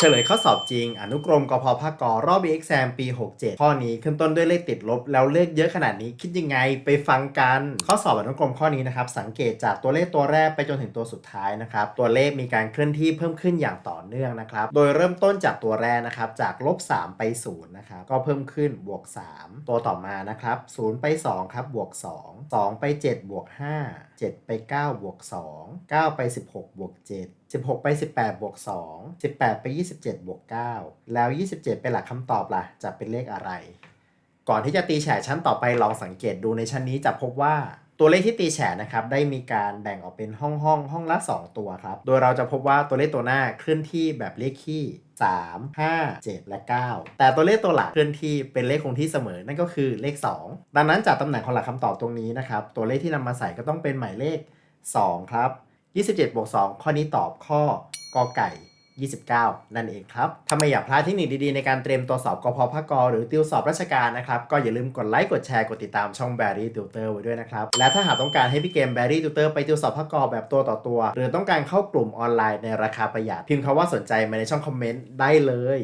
เฉลยข้อสอบจริง อนุกรมกพภาคกรอบ exam ปี 67 ข้อนี้ขึ้นต้นด้วยเลขติดลบ แล้วเลขเยอะขนาดนี้คิดยังไงไปฟังกัน ข้อสอบอนุกรมข้อนี้นะครับ สังเกตจากตัวเลขตัวแรกไปจนถึงตัวสุดท้ายนะครับ ตัวเลขมีการเคลื่อนที่เพิ่มขึ้นอย่างต่อเนื่องนะครับ โดยเริ่มต้นจากตัวแรกนะครับ จากลบ 3 ไป 0 นะครับ ก็เพิ่มขึ้นบวก 3 ตัวต่อมานะครับ 0 ไป 2 ครับบวก 2 2 ไป 7 บวก 5 7 ไป 9 บวก 2 9 ไป 16 บวก 7 16 ไป 18 บวก 2 18 ไป 27 บวก 9 แล้ว 27 เป็นหลักคำตอบล่ะ จะเป็นเลขอะไร ก่อนที่จะตีแฉชั้นต่อไปลองสังเกตดูในชั้นนี้จะพบว่าตัวเลขที่ตีแฉนะครับได้มีการแบ่งออกเป็นห้องห้องห้องละ 2 ตัวครับ โดยเราจะพบว่าตัวเลขตัวหน้าเคลื่อนที่แบบเลขคี่ 3 5 7 และ 9 แต่ตัวเลขตัวหลักเคลื่อนที่เป็นเลขคงที่เสมอนั่นก็คือเลข 2 ดังนั้นจากตำแหน่งของหลักคำตอบตรงนี้นะครับ ตัวเลขที่นำมาใส่ก็ต้องเป็นหมายเลข 2 ครับ 27บวก2ข้อนี้ตอบข้อกอไก่ 29 นั่นเองครับ ถ้าไม่อยากพลาดเทคนิคดีๆ ในการเตรียมตัวสอบกพภาคกหรือติวสอบราชการนะครับ ก็อย่าลืมกดไลค์ กดแชร์ กดติดตามช่อง Barry Tutor ไว้ด้วยนะครับ และถ้าหากต้องการให้พี่เกม Barry Tutor ไปติวสอบภาคกแบบตัวต่อตัว หรือต้องการเข้ากลุ่มออนไลน์ในราคาประหยัดพิมพ์คำว่าสนใจมาในช่องคอมเมนต์ได้เลย